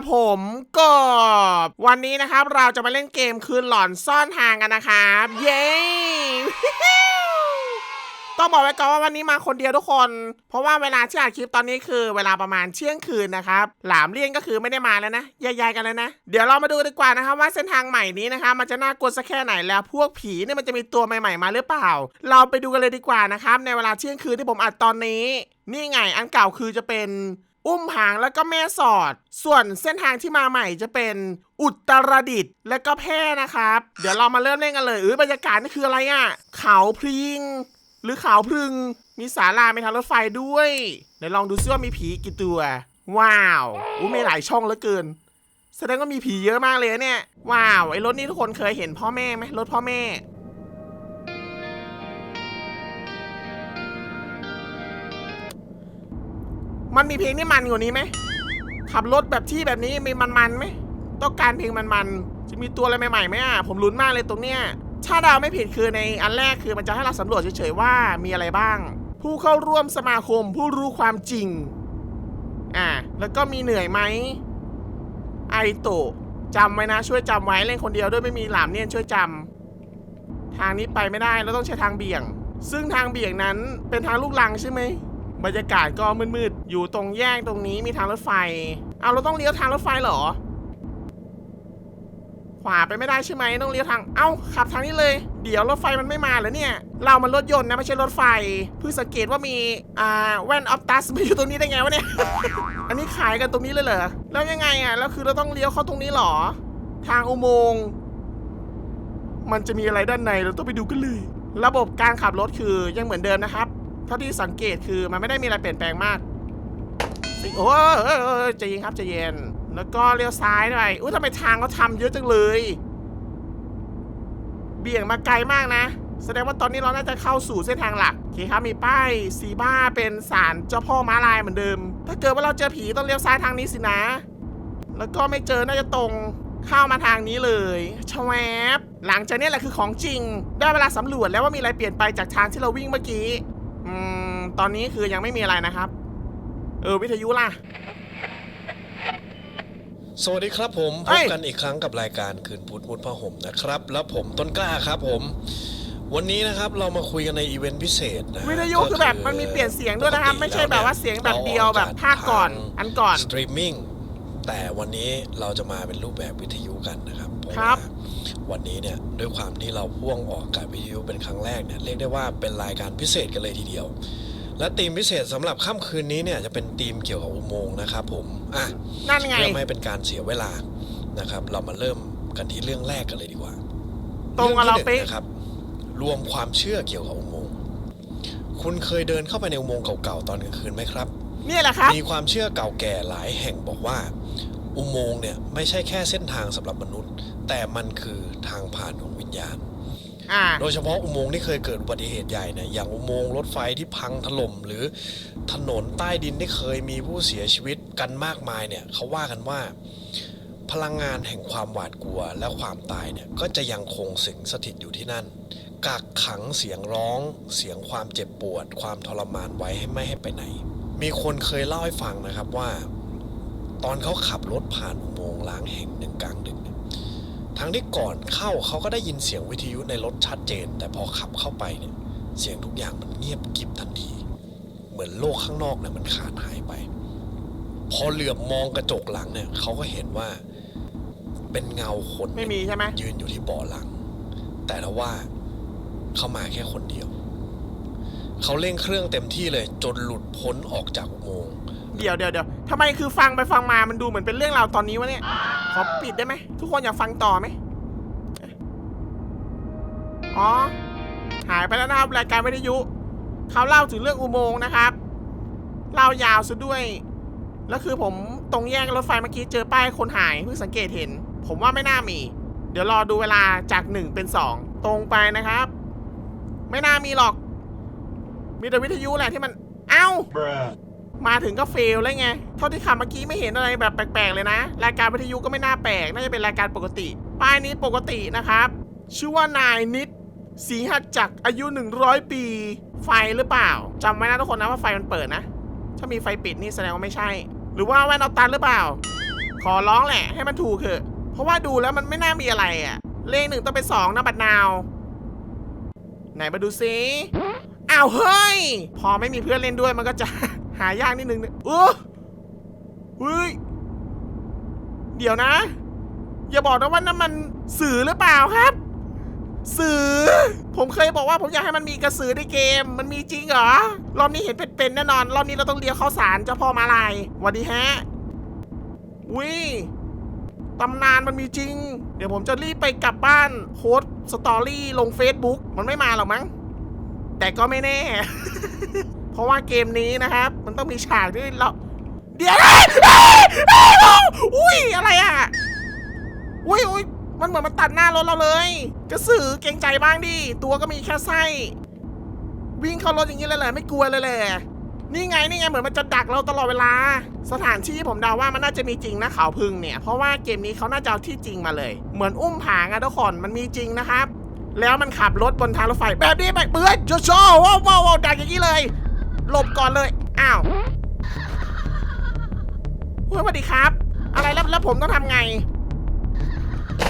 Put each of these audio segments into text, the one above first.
ับผมกบวันนี้นะครับเราจะมาเล่นเกมคืนหลอนซ่อนทางกันนะครับ เย้ต้องบอกไว้ก่อนว่าวันนี้มาคนเดียวทุกคน เพราะว่าเวลาที่อัดคลิปตอนนี้คือเวลาประมาณเที่ยงคืนนะครับ หลามเลี่ยงก็คือไม่ได้มาแล้วนะยายๆกันแล้วนะ เดี๋ยวเรามาดูดีกว่านะครับว่าเส้นทางใหม่นี้นะครับมันจะน่ากลัวสักแค่ไหนแล้วพวกผีเนี่ยมันจะมีตัวใหม่ๆมาหรือเปล่า เราไปดูกันเลยดีกว่านะครับในเวลาเที่ยงคืนที่ผมอัดตอนนี้ นี่ไงอันเก่าคือจะเป็น อุ้มหางแล้วก็แม่สอด ส่วนเส้นทางที่มาใหม่จะเป็นอุตรดิตถ์และก็แพร่นะครับ เดี๋ยวเรามาเริ่มเล่นกันเลยเออบรรยากาศนี่คืออะไรอะ่ะ เขาพริง หรือเขาพรึง มีศาลามีทางรถไฟด้วยเดี๋ยวลองดูซิว่ามีผีกี่ตัว ว้าวอู้มีหลายช่องเหลือเกิน แสดงว่ามีผีเยอะมากเลยเนี่ย ว้าวไอ้รถนี้ทุกคนเคยเห็นพ่อแม่ไหมรถพ่อแม่ มันมีเพลงที่มันกว่านี้ไหมขับรถแบบที่แบบนี้มีมันๆไหมต้องการเพลงมันๆจะมีตัวอะไรใหม่ๆไหมอะผมลุ้นมากเลยตรงเนี้ยถ้าดาวไม่ผิดคือในอันแรกคือมันจะให้เราสำรวจเฉยๆว่ามีอะไรบ้าง ผู้เข้าร่วมสมาคมผู้รู้ความจริงอ่าแล้วก็มีเหนื่อยไหมไอโตจำไว้นะช่วยจำไว้เล่นคนเดียวด้วยไม่มีหลามเนี่ยช่วยจำทางนี้ไปไม่ได้เราต้องใช้ทางเบี่ยง ซึ่งทางเบี่ยงนั้นเป็นทางลูกลังใช่ไหม บรรยากาศก็มืดๆ อยู่ตรงแยกตรงนี้มีทางรถไฟ เอาเราต้องเลี้ยวทางรถไฟเหรอ ขวาไปไม่ได้ใช่ไหมต้องเลี้ยวทาง เอ้าขับทางนี้เลย เดี๋ยวรถไฟมันไม่มาแล้วเนี่ย เรามันรถยนต์นะไม่ใช่รถไฟ เพิ่งสังเกตว่ามีอ่าแว่นออฟตัสมาอยู่ตรงนี้ได้ไงวะเนี่ย อันนี้ขายกันตรงนี้เลยเหรอ แล้วยังไงอะ แล้วคือเราต้องเลี้ยวเข้าตรงนี้เหรอ ทางอุโมงค์มันจะมีอะไรด้านในเราต้องไปดูกันเลย ระบบการขับรถคือยังเหมือนเดิมนะครับ ท่าที่สังเกตคือมันไม่ได้มีอะไรเปลี่ยนแปลงมากโอ้ยเอ้ยเอ้ยใจเย็นครับใจเย็น แล้วก็เลี้ยวซ้ายหน่อยอุ้ยทำไมทางเขาทำเยอะจังเลย เบี่ยงมาไกลมากนะ แสดงว่าตอนนี้เราน่าจะเข้าสู่เส้นทางหลักโอเคครับมีป้ายสีบ้าเป็นศาลเจ้าพ่อม้าลายเหมือนเดิม ถ้าเกิดว่าเราเจอผีต้องเลี้ยวซ้ายทางนี้สินะ แล้วก็ไม่เจอน่าจะตรงเข้ามาทางนี้เลยชวบหลังจากนี้แหละคือของจริง ได้เวลาสำรวจแล้วว่ามีอะไรเปลี่ยนไปจากทางที่เราวิ่งเมื่อกี้ อืมตอนนี้คือยังไม่มีอะไรนะครับ เออวิทยุล่ะ สวัสดีครับผมเอ้พบย กันอีกครั้งกับรายการคืนพุธมุดผ้าห่มนะครับ แล้วผมต้นกล้าครับผม วันนี้นะครับเรามาคุยกันในอีเวนต์พิเศษนะวิทยุคือแบบมันมีเปลี่ยนเสียงด้วยนะครับไม่ใช่แบบว่าเสียงแบบเดียวแบบภาคก่อน อันก่อน สตรีมมิ่งแต่วันนี้เราจะมาเป็นรูปแบบวิทยุกันนะครับเพาะครับ ว่า วันนี้เนี่ยด้วยความที่เราพ่วงออกอากาศวิทยุเป็นครั้งแรกเนี่ยเรียกได้ว่าเป็นรายการพิเศษกันเลยทีเดียว และธีมพิเศษสำหรับค่ำคืนนี้เนี่ยจะเป็นธีมเกี่ยวกับอุโมงค์นะครับผมอะนั่นไงเพื่อไม่ให้เป็นการเสียเวลานะครับ เรามาเริ่มกันที่เรื่องแรกกันเลยดีกว่า ตรงกับเราองที่หเป๊ะนึ่งนะครับ รวมความเชื่อเกี่ยวกับอุโมงค์คุณเคยเดินเข้าไปในอุโมงค์เก่าๆตอนกลางคืนไหมครับเนี่ยแหละครับมีความเชื่อเก่าแก่หลายแห่งบอกว่า อุโมงค์เนี่ยไม่ใช่แค่เส้นทางสำหรับมนุษย์ แต่มันคือทางผ่านของวิญญาณอ่าโดยเฉพาะอุโมงค์ที่เคยเกิดอุบัติเหตุใหญ่เนี่ยอย่างอุโมงค์รถไฟที่พังถล่มหรือถนนใต้ดินที่เคยมีผู้เสียชีวิตกันมากมายเนี่ยเขาว่ากันว่า พลังงานแห่งความหวาดกลัวและความตายเนี่ยก็จะยังคงสิงสถิตอยู่ที่นั่น กักขังเสียงร้อง เสียงความเจ็บปวด ความทรมานไว้ให้ไม่ให้ไปไหน มีคนเคยเล่าให้ฟังนะครับว่า ตอนเขาขับรถผ่านอุโมงค์ล้างแห่งหนึ่งกลางดึกเนี่ยทั้งที่ก่อนเข้าเขาก็ได้ยินเสียงวิทยุในรถชัดเจน แต่พอขับเข้าไปเนี่ย เสียงทุกอย่างมันเงียบกริบทันที เหมือนโลกข้างนอกเนี่ยมันขาดหายไป พอเหลือบมองกระจกหลังเนี่ยเขาก็เห็นว่าเป็นเงาคนไม่มีใช่ไหมยืนอยู่ที่เบาะหลัง แต่ทว่าเขามาแค่คนเดียว เขาเร่งเครื่องเต็มที่เลย จนหลุดพ้นออกจากอุโมงค์ เดี๋ยวเดี๋ยวเดี๋ยวทำไมคือฟังไปฟังมามันดูเหมือนเป็นเรื่องราวตอนนี้วะเนี่ยขอปิดได้ไหมทุกคนอยากฟังต่อไหมอ๋อหายไปแล้วนะครับรายการวิทยุเขาเล่าถึงเรื่องอุโมงค์นะครับเล่ายาวซะด้วยแล้วคือผมตรงแยกรถไฟเมื่อกี้เจอป้ายคนหายเพิ่งสังเกตเห็น ผมว่าไม่น่ามี เดี๋ยวรอดูเวลาจากหนึ่งเป็นสองตรงไปนะครับ ไม่น่ามีหรอก มีแต่วิทยุแหละที่มัน เอ้า มาถึงก็เฟลแล้วไง เท่าที่ขับเมื่อกี้ไม่เห็นอะไรแบบแปลกๆเลยนะ รายการวิทยุก็ไม่น่าแปลก น่าจะเป็นรายการปกติ ป้ายนี้ปกตินะครับ ชื่อว่านายนิดสีหัดจักอายุ 100 ปี ไฟหรือเปล่าจำไว้นะทุกคนนะว่าไฟมันเปิดนะ ถ้ามีไฟปิดนี่แสดงว่าไม่ใช่ หรือว่าแว่นเอาตันหรือเปล่า ขอร้องแหละ ให้มันถูกเถอะ เพราะว่าดูแล้วมันไม่น่ามีอะไรอะเลขหนึ่งต้องเป็นสองนะบัดนาว ไหนมาดูซิอ้าวเฮ้ย พอไม่มีเพื่อนเล่นด้วยมันก็จะ หายากนิดนึงเนี่ยเออเฮ้ย เดี๋ยวนะ อย่าบอกนะว่านั่นมันสื่อหรือเปล่าครับ สื่อ ผมเคยบอกว่าผมอยากให้มันมีกระสือในเกม มันมีจริงเหรอ รอบนี้เห็นเป็นๆแน่นอน รอบนี้เราต้องเลี้ยวเข้าสารเจ้าพ่อมาลายวัสดีฮะวิตำนานมันมีจริง เดี๋ยวผมจะรีบไปกลับบ้านโพสต์สตอรี่ลง Facebook มันไม่มาหรอกมั้ง แต่ก็ไม่แน่ เพราะว่าเกมนี้นะครับ มันต้องมีฉากที่เราเดี๋ยวนะเอ้ยเอ้ยเอ้ยอุ้ยอะไรอะอุ้ยอุ้ยมันเหมือนมันตัดหน้ารถเราเลยกระสือเกรงใจบ้างดิตัวก็มีแค่ไส้วิ่งเข้ารถอย่างนี้เลยเหรอไม่กลัวเลยแหละนี่ไงนี่ไงเหมือนมันจะดักเราตลอดเวลา สถานที่ผมเดาว่ามันน่าจะมีจริงนะเขาพึ่งเนี่ย เพราะว่าเกมนี้เขาน่าจะเอาที่จริงมาเลย เหมือนอุ้มผางอะทุกคนมันมีจริงนะครับ แล้วมันขับรถบนทางรถไฟแบบนี้แบบเบื่อโจโจ้ว้าวว้าวว้าวดักอย่างนี้เลย หลบก่อนเลย อ้าวเฮ้ยสวัสดีครับ อะไรแล้วแล้วผมต้องทำไง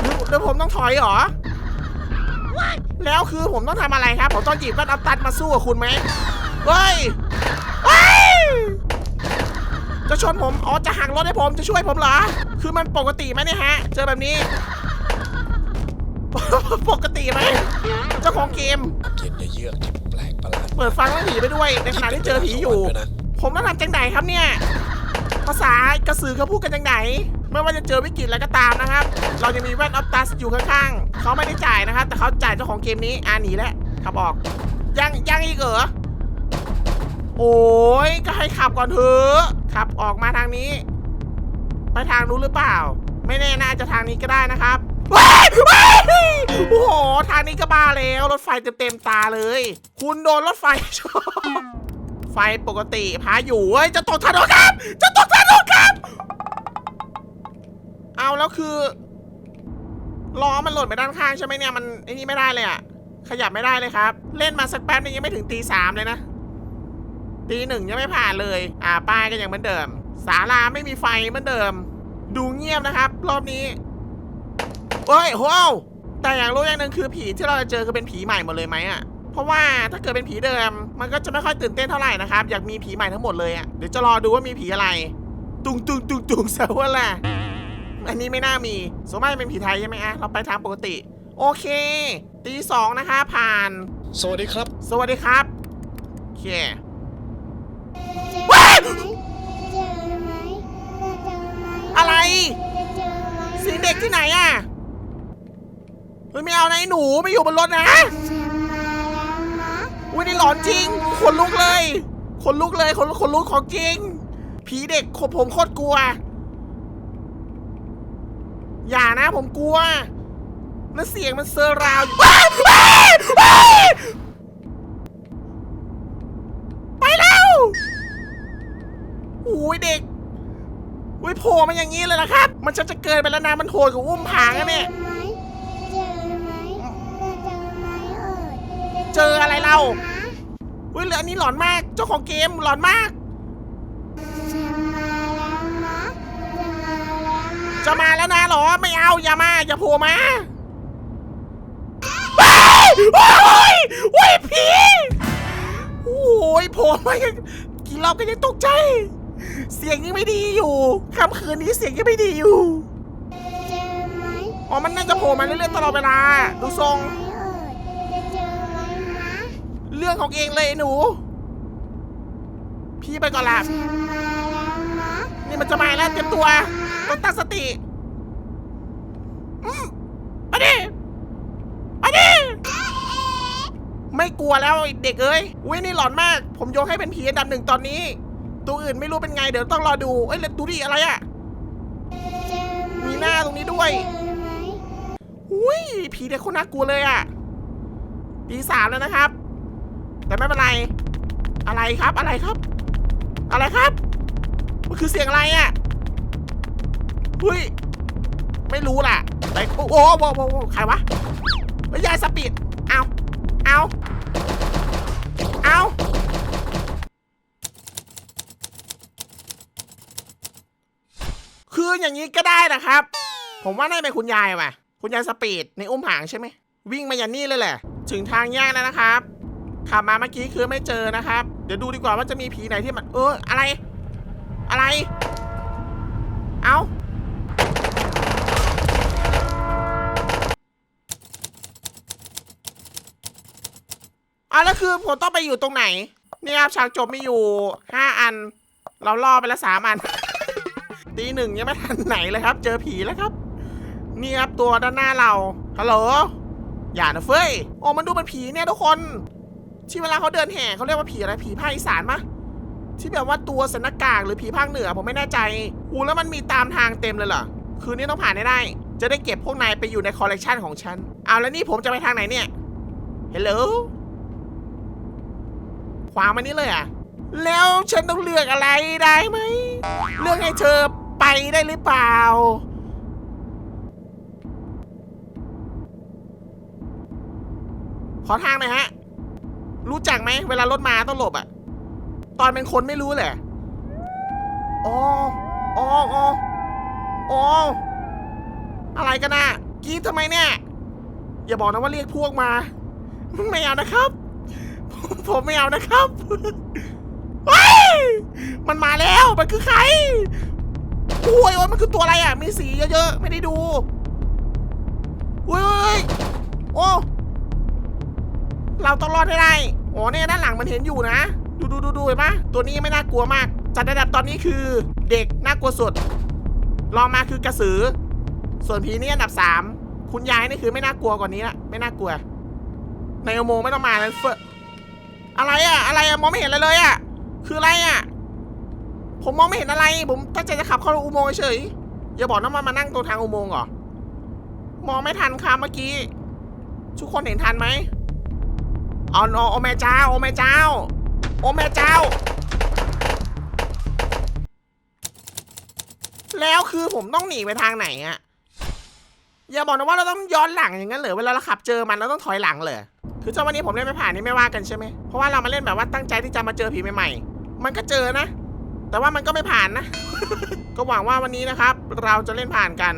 หรือหรือผมต้องถอยเหรอ แล้วคือผมต้องทำอะไรครับ ผมต้องหยิบแว่นอัพตัดมาสู้กับคุณไหมเฮ้ยเฮ้ย จะชนผม อ๋อ จะหักรถให้ผม จะช่วยผมเหรอ คือมันปกติไหมเนี่ยฮะ เจอแบบนี้ ปกติไหม เจ้าของเกมเกมเนื้อเยือกที่แเปิดฟังแล้วผีไปด้วย ในขณะที่เจอผีอยู่ด้วยนะผมต้องทำจังไหนครับเนี่ย ภาษากระสือเขาพูดกันจังไหน ไม่ว่าจะเจอวิกฤตอะไรก็ตามนะครับ เราจะมีแว่นออฟตัสอยู่ข้างๆ เขาไม่ได้จ่ายนะครับ แต่เขาจ่ายเจ้าของเกมนี้อ่าหนีแล้วขับออก ยังยังอีกเหรอ โอ้ยก็ให้ขับก่อนเถอะขับออกมาทางนี้ ไปทางนู้นหรือเปล่า ไม่แน่น่าจะทางนี้ก็ได้นะครับว้ายว้าย โอ้โห ทางนี้ก็บ้าแล้ว รถไฟเต็มๆตาเลย คุณโดนรถไฟชนไฟปกติพาอยู่เฮ้ยจะตกถนนครับ จะตกถนนครับ เอาแล้วคือล้อมันหล่นไปด้านข้างใช่ไหมเนี่ยมันไอ้นี่ไม่ได้เลยอะขยับไม่ได้เลยครับ เล่นมาสักแป๊บนึงยังไม่ถึงตีสามเลยนะตีหนึ่งยังไม่ผ่านเลย อ่าป้ายก็ยังเหมือนเดิมศาลาไม่มีไฟเหมือนเดิม ดูเงียบนะครับ รอบนี้เฮ้ยโว้ แต่อย่างรู้อย่างหนึ่งคือผีที่เราจะเจอคือเป็นผีใหม่หมดเลยไหมอะเพราะว่าถ้าเกิดเป็นผีเดิม มันก็จะไม่ค่อยตื่นเต้นเท่าไหร่นะครับ อยากมีผีใหม่ทั้งหมดเลยอะ่ะเดี๋ยวจะรอดูว่ามีผีอะไร ตุงตุงตุงตุงเซาว่าแหละอันนี้ไม่น่ามีสมมติเป็นผีไทยใช่ไหมอะเราไปทางปกติ โอเค ตีสองนะคะผ่าน สวัสดีครับ สวัสดีครับโอเคว้ายอะไรเสียงเด็กที่ไหนอะ เฮ้ยไม่เอานะไอ้หนูไม่อยู่บนรถนะอุ้ยนี่หลอนจริงขนลุกเลยขนลุกเลยขนขนลุกของจริง ผีเด็กขผมโคตรกลัว อย่านะผมกลัวแล้วเสียงมันเซอร์ราวอยู่ว้วไปแล้วอุ้ยเด็กอุ้ยโผล่มาอย่างนี้เลยนะครับ มันจะจะเกินไปแล้วนะมันโหดกับอุ้มผางอะเนี่ย จออะไรเราอุ้ยเหลืออันนี้หลอนมาก เจ้าของเกมหลอนมาก จะมาแล้วนะหรอ ไม่เอาอย่ามาอย่าโผล่มาว้ายว้ายว้ยผีโอ้ยโผล่มากี่รอบก็ยังตกใจ เสียงยังไม่ดีอยู่ค่ำคืนนี้เสียงยังไม่ดีอยู่อ๋อมันน่าจะโผล่มาเรื่อยๆตลอดเวลาดูทรง เรื่องของเองเลยไอ้หนู พี่ไปก่อนละนี่มันจะมาแล้วเตรียมตัวต้องตั้งสติอืมมาดิมาดิไม่กลัวแล้วไอ้เด็กเอ้ยอุ้ยนี่หลอนมาก ผมยกให้เป็นผีอันดับหนึ่งตอนนี้ ตัวอื่นไม่รู้เป็นไงเดี๋ยวต้องรอดูเอ้ยแล้วดูดิอะไรอะมีหน้าตรงนี้ด้วย อุ้ยผีเด็กคนน่ากลัวเลยอะตีสามแล้วนะครับ แต่ไม่เป็นไร อะไรครับอะไรครับ อะไรครับ มันคือเสียงอะไรอะ่ะเฮ้ย ไม่รู้ล่ะ แต่โอ้โหโอ้โหโอ้โหใครวะเฮ้ยายสปีดเอาเอาเอาคือคืออย่างนี้ก็ได้นะครับ ผมว่าน่าจะเป็นคุณยายว่ะ คุณยายสปีดในอุ้มหางใช่ไหม วิ่งมาอย่างนี้เลยแหละ ถึงทางแยกแล้วนะครับ ขับมาเมื่อกี้คือไม่เจอนะครับ เดี๋ยวดูดีกว่าว่าจะมีผีไหนที่มัน เอออะไร อะไร เอาเอาแล้วคือผมต้องไปอยู่ตรงไหน นี่ครับฉากจบมีอยู่5อัน เราล่อไปแล้วสามอันตีหนึ่งยังไม่ทันไหนเลยครับ เจอผีแล้วครับนี่ครับตัวด้านหน้าเราฮัลโหลอย่านะเฟ้ยโอ้มันดูเป็นผีเนี่ยทุกคน ที่เวลาเขาเดินแห่เขาเรียกว่าผีอะไรผีภาคอีสานปะที่แบบว่าตัวสันน้ากากหรือผีภาคเหนือผมไม่แน่ใจอูแล้วมันมีตามทางเต็มเลยเหรอคืนนี้ต้องผ่านให้ได้ จะได้เก็บพวกนายไปอยู่ในคอลเลกชันของฉันเอาแล้วนี่ผมจะไปทางไหนเนี่ยเฮลโหลขวางมานี่เลยอะ แล้วฉันต้องเลือกอะไรได้ไหม เลือกให้เธอไปได้หรือเปล่า ขอทางหน่อยฮะ รู้จักไหมเวลารถมาต้องหลบอะตอนเป็นคนไม่รู้เลยอ๋ออ๋ออ๋ออ๋ออะไรกันน่ะกรีดทำไมเนี่ย อย่าบอกนะว่าเรียกพวกมา ไม่เอานะครับ ผมผมไม่เอานะครับเฮ้ยมันมาแล้ว มันคือใคร โอ้ยโอ้ยมันคือตัวอะไรอะ มีสีเยอะๆ ไม่ได้ดูเฮ้ยโอ้ เราต้องรอดให้ได้ โอ้เนี่ยด้านหลังมันเห็นอยู่นะ ดูดูดูดูเห็นปะตัวนี้ไม่น่ากลัวมาก จัดระดับตอนนี้คือเด็กน่ากลัวสุดรองมาคือกระสือ ส่วนผีนี่อันดับสามคุณยายนี่คือไม่น่ากลัวกว่านี้ละไม่น่ากลัวในอุโมงค์ไม่ต้องมาเลยเฟอะอะไรอะอะไรอะมองไม่เห็นอะไรเลยอะคืออะไรอะผมมองไม่เห็นอะไร ผมตั้งใจจะขับเข้าอุโมงค์เฉยอย่าบอกนะว่ามานั่งตรงทางอุโมงค์เหรอมองไม่ทันครับเมื่อกี้ทุกคนเห็นทันไหม เอาโอโอแม่เจ้า โอแม่เจ้า โอแม่เจ้า แล้วคือผมต้องหนีไปทางไหนอะอย่าบอกนะว่าเราต้องย้อนหลังอย่างนั้นเหรอเวลาเราขับเจอมันเราต้องถอยหลังเลยคือเจ้าวันนี้ผมเล่นไม่ผ่านนี่ไม่ว่ากันใช่ไหมเพราะว่าเรามาเล่นแบบว่าตั้งใจที่จะมาเจอผีใหม่ๆ มันก็เจอนะ แต่ว่ามันก็ไม่ผ่านนะ ก็หวังว่าวันนี้นะครับ เราจะเล่นผ่านกัน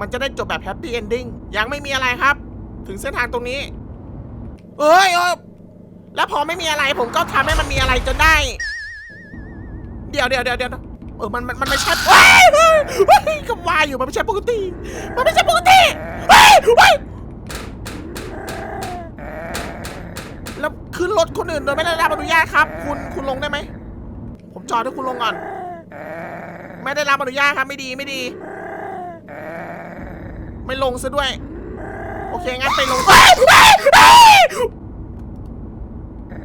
มันจะได้จบแบบแฮปปี้เอนดิ้งยังไม่มีอะไรครับ ถึงเส้นทางตรงนี้ เอ้ยเอแล้วพอไม่มีอะไรผมก็ทำให้มันมีอะไรจนได้ เดี๋ยวเดี๋ยวเดี๋ยวเดี๋ยวเออมันมันมันไม่ใช่เฮ้ยเฮ้ยเฮ้ยก็ว่าอยู่มันไม่ใช่ปกติ มันไม่ใช่ปกติเฮ้ยเฮ้ยแล้วขึ้นรถคนอื่นโดยไม่ได้รับอนุญาตครับ คุณคุณลงได้ไหมผมจอดให้คุณลงก่อนไม่ได้รับอนุญาตครับไม่ดีไม่ดี ไม่ลงซะด้วย อเคงั้นไปลงเฮ้ยเฮ้ยเฮ้ย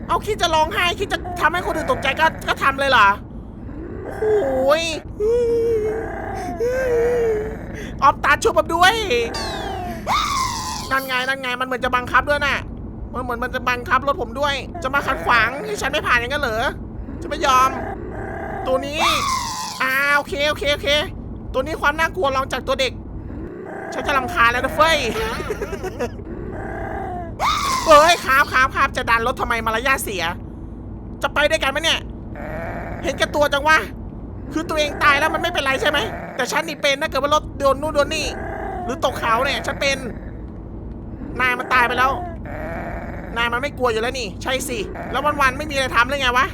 เอาคิดจะร้องไห้คิดจะทำให้คนอื่นตกใจก็ก็ทำเลยเหรอโอ้ยออฟตาช่วยผมด้วยนั่นไงนั่นไงมันเหมือนจะบังคับด้วยน่ะ มันเหมือนมันจะบังคับรถผมด้วย จะมาขัดขวางที่ฉันไม่ผ่านอย่างนั้นเหรอจะไม่ยอม ตัวนี้อ่าโอเคโอเคโอเค ตัวนี้ความน่ากลัวรองจากตัวเด็ก ฉันจะลำคาญแล้วนะเฟ้ยเฮ้ยครับครับครับจะดันรถทำไมมารยาทเสีย จะไปด้วยกันไหมเนี่ย เห็นแก่ตัวจังวะ คือตัวเองตายแล้วมันไม่เป็นไรใช่ไหม แต่ฉันนี่เป็นถ้าเกิดว่ารถโดนนู่นโดนนี่ หรือตกเขาเนี่ย ฉันเป็น นายมันตายไปแล้ว นายมันไม่กลัวอยู่แล้วนี่ ใช่สิ แล้ววันๆไม่มีอะไรทำเลยไงวะ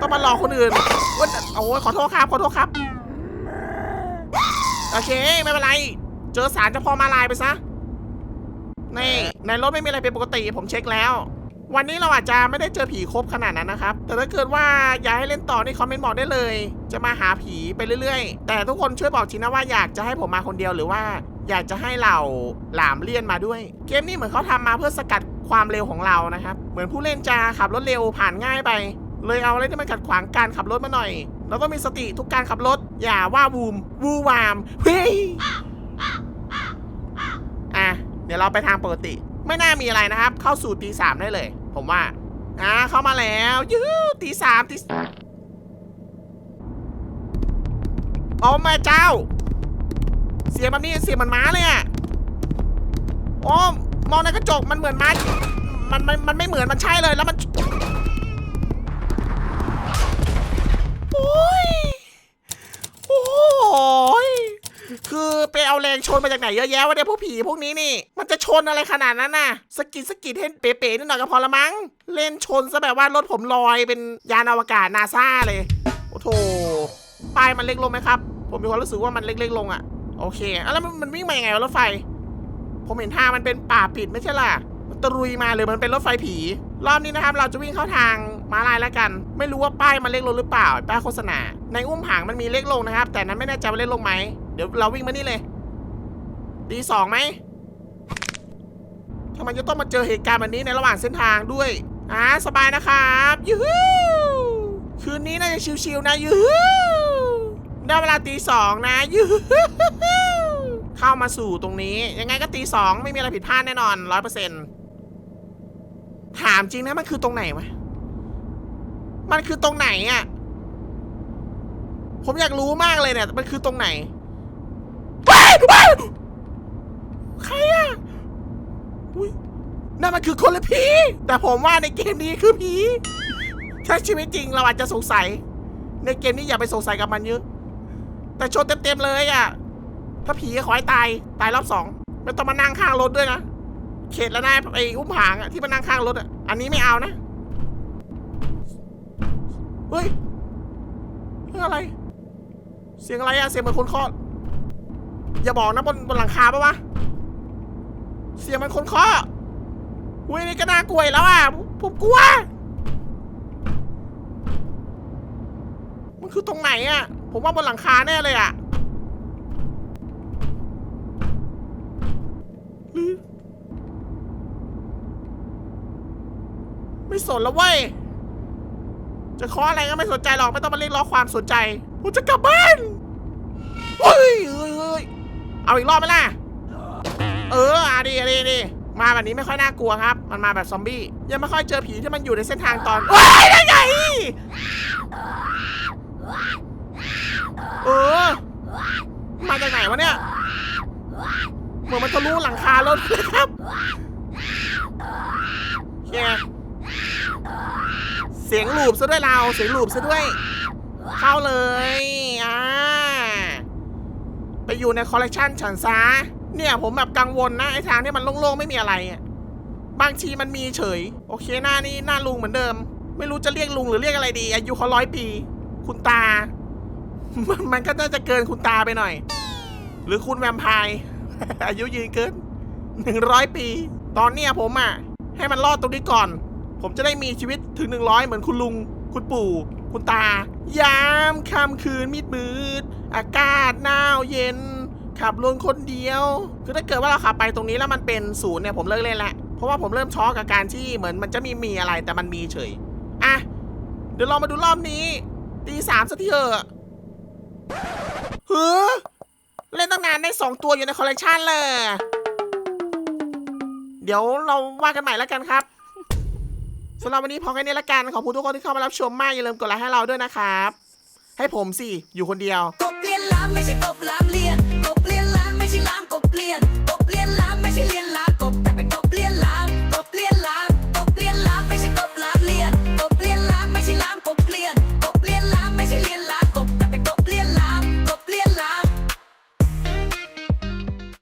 ต้องมารอคนอื่นเว้ยโอ้ยขอโทษครับ ขอโทษครับ โอเค ไม่เป็นไร เจอสารเจะพอมาลายไปซะ นี่ในรถไม่มีอะไรเป็นปกติผมเช็คแล้ว วันนี้เราอาจจะไม่ได้เจอผีครบขนาดนั้นนะครับ แต่ถ้าเกิดว่าอยากให้เล่นต่อนี่คอมเมนต์บอกได้เลย จะมาหาผีไปเรื่อยๆ แต่ทุกคนช่วยบอกทีนะว่าอยากจะให้ผมมาคนเดียวหรือว่า อยากจะให้เหล่าหลามเลี่ยนมาด้วย เกมนี้เหมือนเขาทำมาเพื่อสกัดความเร็วของเรานะครับ เหมือนผู้เล่นจะขับรถเร็วผ่านง่ายไป เลยเอาอะไรที่มันขัดขวางการขับรถมาหน่อยแล้วก็มีสติทุกการขับรถ อย่าว่าวูม วูวาม เฮ้ยอะ เดี๋ยวเราไปทางปกติ ไม่น่ามีอะไรนะครับ เข้าสู่ตีสามได้เลย ผมว่า อะเข้ามาแล้วยูตีสามตีโอ้แม่เจ้า เสียงแบบนี้เสียงมันม้าเลยอะโอ้มองในกระจกมันเหมือนม้ามันมันมันไม่เหมือนมันใช่เลยแล้วมันโอ้ย โอ้ย คือไปเอาแรงชนมาจากไหนเยอะแยะวะเนี่ยพวกผีพวกนี้นี่ มันจะชนอะไรขนาดนั้นน่ะสกิดสกิดให้เป๋ๆนิดหน่อยก็พอละมั้ง เล่นชนซะแบบว่ารถผมลอยเป็นยานอวกาศนาซาเลย โอ้โถป้ายมันเล็กลงไหมครับ ผมมีความรู้สึกว่ามันเล็กๆลงอะโอเคอะแล้วมันมันวิ่งมายังไงวะรถไฟ ผมเห็นทางมันเป็นป่าปิดไม่ใช่ล่ะตรุยมาเลยมันเป็นรถไฟผี รอบนี้นะครับ เราจะวิ่งเข้าทางม้าลายแล้วกัน ไม่รู้ว่าป้ายมันเล็กลงหรือเปล่าป้ายโฆษณา ในอุ้มผางมันมีเล็กลงนะครับ แต่นั้นไม่แน่ใจว่าเล็กลงไหม เดี๋ยวเราวิ่งมานี่เลยดีสองไหมทำไมจะต้องมาเจอเหตุการณ์แบบนี้ในระหว่างเส้นทางด้วยอ่าสบายนะครับยูฮูคืนนี้น่าจะชิวๆนะยูฮูได้เวลาตีสองนะยูฮูเข้ามาสู่ตรงนี้ ยังไงก็ตีสองไม่มีอะไรผิดพลาดแน่นอนร้อยเปอร์เซ็นต์ถามจริงนะมันคือตรงไหนวะมันคือตรงไหนอะผมอยากรู้มากเลยเนี่ยมันคือตรงไหน ว้ายใครอะ่ะอุ้ยนั่นมันคือคนละผี แต่ผมว่าในเกมนี้คือผี ถ้าชีวิตจริงเราอาจจะสงสัย ในเกมนี้อย่าไปสงสัยกับมันเยอะ แต่ชนเต็มๆเลยอะ่ะถ้าผีก็ขอให้ตาย ตายรอบสองไม่ต้องมานั่งข้างรถด้วยนะ เข็ดแล้วนะไอ้อุ้มผางอะที่มานั่งข้างรถอะอันนี้ไม่เอานะ เฮ้ยเรื่องอะไร เสียงอะไรอะเสียงเหมือนคนเคาะ อย่าบอกนะบนบนหลังคาปะวะ เสียงมันคนเคาะอุ้ยนี่ก็น่ากลัวแล้วอะผมกลัว มันคือตรงไหนอะ ผมว่าบนหลังคาแน่เลยอะไม่สนแล้วเว้ย จะขออะไรก็ไม่สนใจหรอก ไม่ต้องมาเรียกร้องความสนใจ ผมจะกลับบ้านเฮ้ย เอาอีกรอบไหมล่ะ เอออะดีอะดีดีมาแบบนี้ไม่ค่อยน่ากลัวครับ มันมาแบบซอมบี้ ยังไม่ค่อยเจอผีที่มันอยู่ในเส้นทางตอนว้ายได้ไงเออ มาจากไหนวะเนี่ย เหมือนมันทะลุหลังคารถเลยครับเฮียเสียงลูบซะด้วยเรา เสียงลูบซะด้วย เข้าเลย ไปอยู่ในคอลเลกชันฉันซะเนี่ยผมแบบกังวลนะไอ้ทางที่มันโล่งๆไม่มีอะไรอะบางทีมันมีเฉย โอเคหน้านี่หน้าลุงเหมือนเดิม ไม่รู้จะเรียกลุงหรือเรียกอะไรดี อายุเขาร้อยปี คุณตามันมันก็น่าจะเกินคุณตาไปหน่อย หรือคุณแวมไพร์อายุยืนเกินหนึ่งร้อยปี ตอนเนี้ยผมอะให้มันรอดตรงนี้ก่อน ผมจะได้มีชีวิตถึงหนึ่งร้อยเหมือนคุณลุงคุณปู่คุณตายามค่ำคืนมิดมืด อากาศหนาวเย็น ขับรถคนเดียว คือถ้าเกิดว่าเราขับไปตรงนี้แล้วมันเป็นศูนย์เนี่ยผมเลิกเล่นแล้วเพราะว่าผมเริ่มช็อกกับการที่เหมือนมันจะมีมีอะไรแต่มันมีเฉย อะ เดี๋ยวเรามาดูรอบนี้ ตีสามสักทีเถอะเฮ้อเล่นตั้งนานได้สองตัวอยู่ในคอลเลกชันเลย เดี๋ยวเราว่ากันใหม่แล้วกันครับ สำหรับวันนี้พอแค่นี้ละกัน ขอบคุณทุกคนที่เข้ามารับชมมาก อย่าลืมกดไลค์ให้เราด้วยนะครับ ให้ผมสิ อยู่คนเดียว กบเลียนล้านไม่ใช่กบล้านเลียน กบเลียนล้านไม่ใช่ล้านกบเลียน